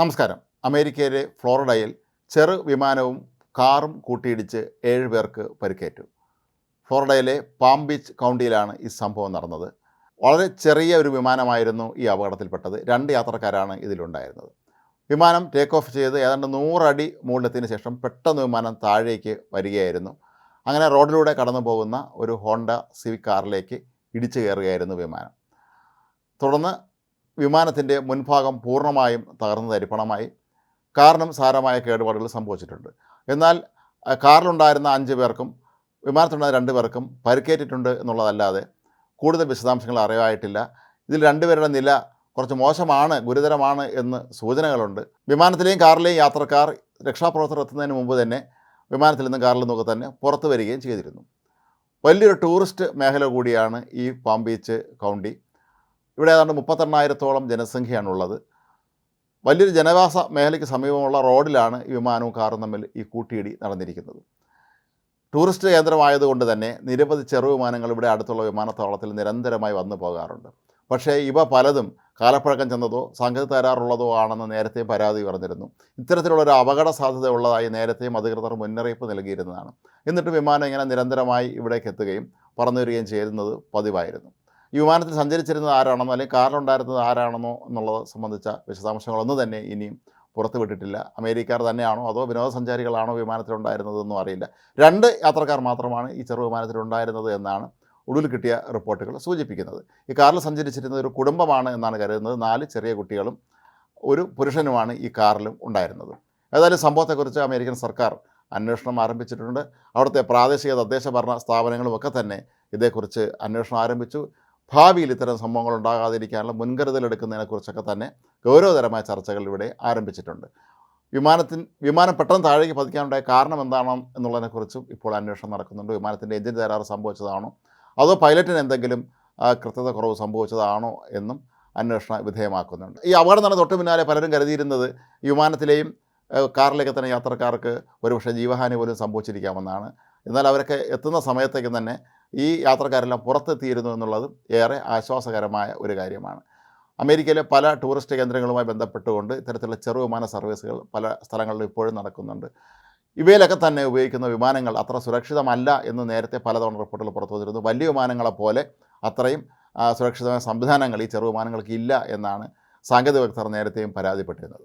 നമസ്കാരം. അമേരിക്കയിലെ ഫ്ലോറിഡയിൽ ചെറു വിമാനവും കാറും കൂട്ടിയിടിച്ച് ഏഴ് പേർക്ക് പരിക്കേറ്റു. ഫ്ലോറിഡയിലെ പാം ബീച്ച് കൗണ്ടിയിലാണ് ഈ സംഭവം നടന്നത്. വളരെ ചെറിയ ഒരു വിമാനമായിരുന്നു ഈ അപകടത്തിൽപ്പെട്ടത്. രണ്ട് യാത്രക്കാരാണ് ഇതിലുണ്ടായിരുന്നത്. വിമാനം ടേക്ക് ഓഫ് ചെയ്ത് ഏതാണ്ട് നൂറടി മൂല്യത്തിന് ശേഷം പെട്ടെന്ന് വിമാനം താഴേക്ക് വരികയായിരുന്നു. അങ്ങനെ റോഡിലൂടെ കടന്നു പോകുന്ന ഒരു ഹോണ്ട സിവിക് കാറിലേക്ക് ഇടിച്ചു കയറുകയായിരുന്നു വിമാനം. തുടർന്ന് വിമാനത്തിന്റെ മുൻഭാഗം പൂർണമായും തകർന്ന് തരിപ്പണമായി കാറിനും സാരമായ കേടുപാടുകൾ സംഭവിച്ചിട്ടുണ്ട്. എന്നാൽ കാറിലുണ്ടായിരുന്ന അഞ്ച് പേർക്കും വിമാനത്തിലുണ്ടായിരുന്ന രണ്ട് പേർക്കും പരിക്കേറ്റിട്ടുണ്ട് എന്നുള്ളതല്ലാതെ കൂടുതൽ വിശദാംശങ്ങൾ അറിയായിട്ടില്ല ഇതിൽ രണ്ടുപേരുടെ നില കുറച്ച് മോശമാണ് ഗുരുതരമാണ് എന്ന് സൂചനകളുണ്ട്. വിമാനത്തിലെയും കാറിലെയും യാത്രക്കാർ രക്ഷാപ്രവർത്തകർ എത്തുന്നതിന് മുമ്പ് തന്നെ വിമാനത്തിൽ നിന്നും കാറിൽ നിന്നൊക്കെ തന്നെ പുറത്തു വരികയും ചെയ്തിരുന്നു. വലിയൊരു ടൂറിസ്റ്റ് മേഖല കൂടിയാണ് ഈ പാം ബീച്ച് കൗണ്ടി. ഇവിടെ ഏതാണ്ട് മുപ്പത്തെണ്ണായിരത്തോളം ജനസംഖ്യയാണുള്ളത്. വലിയൊരു ജനവാസ മേഖലയ്ക്ക് സമീപമുള്ള റോഡിലാണ് ഈ വിമാനവും കാറും തമ്മിൽ ഈ കൂട്ടിയിടി നടന്നിരിക്കുന്നത്. ടൂറിസ്റ്റ് കേന്ദ്രമായതുകൊണ്ട് തന്നെ നിരവധി ചെറു വിമാനങ്ങൾ ഇവിടെ അടുത്തുള്ള വിമാനത്താവളത്തിൽ നിരന്തരമായി വന്നു പോകാറുണ്ട്. പക്ഷേ ഇവ പലതും കാലപ്പഴക്കം ചെന്നതോ സംഗതി തരാറുള്ളതോ ആണെന്ന് നേരത്തെ പരാതി പറഞ്ഞിരുന്നു. ഇത്തരത്തിലുള്ളൊരു അപകട സാധ്യത ഉള്ളതായി നേരത്തെയും അധികൃതർ മുന്നറിയിപ്പ് നൽകിയിരുന്നതാണ്. എന്നിട്ട് വിമാനം ഇങ്ങനെ നിരന്തരമായി ഇവിടേക്ക് എത്തുകയും പറന്നു വരികയും ചെയ്യുന്നത് പതിവായിരുന്നു. ഈ വിമാനത്തിൽ സഞ്ചരിച്ചിരുന്നത് ആരാണെന്നോ അല്ലെങ്കിൽ കാറിലുണ്ടായിരുന്നത് ആരാണെന്നോ എന്നുള്ളത് സംബന്ധിച്ച വിശദാംശങ്ങളൊന്നും തന്നെ ഇനിയും പുറത്തുവിട്ടിട്ടില്ല. അമേരിക്കാർ തന്നെയാണോ അതോ വിനോദസഞ്ചാരികളാണോ വിമാനത്തിലുണ്ടായിരുന്നതെന്നും അറിയില്ല. രണ്ട് യാത്രക്കാർ മാത്രമാണ് ഈ ചെറു വിമാനത്തിലുണ്ടായിരുന്നത് എന്നാണ് ഒടുവിൽ കിട്ടിയ റിപ്പോർട്ടുകൾ സൂചിപ്പിക്കുന്നത്. ഈ കാറിൽ സഞ്ചരിച്ചിരുന്നത് ഒരു കുടുംബമാണ് എന്നാണ് കരുതുന്നത്. നാല് ചെറിയ കുട്ടികളും ഒരു പുരുഷനുമാണ് ഈ കാറിലും ഉണ്ടായിരുന്നത്. ഏതായാലും സംഭവത്തെക്കുറിച്ച് അമേരിക്കൻ സർക്കാർ അന്വേഷണം ആരംഭിച്ചിട്ടുണ്ട്. അവിടുത്തെ പ്രാദേശിക തദ്ദേശ ഭരണ സ്ഥാപനങ്ങളുമൊക്കെ തന്നെ ഇതേക്കുറിച്ച് അന്വേഷണം ആരംഭിച്ചു. ഭാവിയിൽ ഇത്തരം സംഭവങ്ങൾ ഉണ്ടാകാതിരിക്കാനുള്ള മുൻകരുതലെടുക്കുന്നതിനെക്കുറിച്ചൊക്കെ തന്നെ ഗൗരവതരമായ ചർച്ചകൾ ഇവിടെ ആരംഭിച്ചിട്ടുണ്ട്. വിമാനത്തിൻ വിമാനം പെട്ടെന്ന് താഴേക്ക് പതിക്കാനുണ്ടായ കാരണം എന്താണോ എന്നുള്ളതിനെക്കുറിച്ചും ഇപ്പോൾ അന്വേഷണം നടക്കുന്നുണ്ട്. വിമാനത്തിന്റെ എഞ്ചിൻ തകരാറ് സംഭവിച്ചതാണോ? അതോ പൈലറ്റിന് എന്തെങ്കിലും കൃത്യത കുറവ് സംഭവിച്ചതാണോ എന്നും അന്വേഷണ വിധേയമാക്കുന്നുണ്ട്. ഈ അപകടം നടന്ന തൊട്ട് പിന്നാലെ പലരും കരുതിയിരുന്നത് വിമാനത്തിലെയും കാറിലേക്ക് തന്നെ യാത്രക്കാർക്ക് ഒരുപക്ഷെ ജീവഹാനി പോലും സംഭവിച്ചിരിക്കാമെന്നാണ്. എന്നാൽ അവരൊക്കെ എത്തുന്ന സമയത്തേക്ക് തന്നെ ഈ യാത്രക്കാരെല്ലാം പുറത്തെത്തിയിരുന്നു എന്നുള്ളത് ഏറെ ആശ്വാസകരമായ ഒരു കാര്യമാണ്. അമേരിക്കയിലെ പല ടൂറിസ്റ്റ് കേന്ദ്രങ്ങളുമായി ബന്ധപ്പെട്ടുകൊണ്ട് ഇത്തരത്തിലുള്ള ചെറു വിമാന സർവീസുകൾ പല സ്ഥലങ്ങളിലും ഇപ്പോഴും നടക്കുന്നുണ്ട്. ഇവയിലൊക്കെ തന്നെ ഉപയോഗിക്കുന്ന വിമാനങ്ങൾ അത്ര സുരക്ഷിതമല്ല എന്ന് നേരത്തെ പലതവണ റിപ്പോർട്ടുകൾ പുറത്തു വന്നിരുന്നു. വലിയ വിമാനങ്ങളെപ്പോലെ അത്രയും സുരക്ഷിതമായ സംവിധാനങ്ങൾ ഈ ചെറു വിമാനങ്ങൾക്ക് ഇല്ല എന്നാണ് സാങ്കേതിക വിദഗ്ധർ നേരത്തെയും പരാതിപ്പെട്ടിരുന്നത്.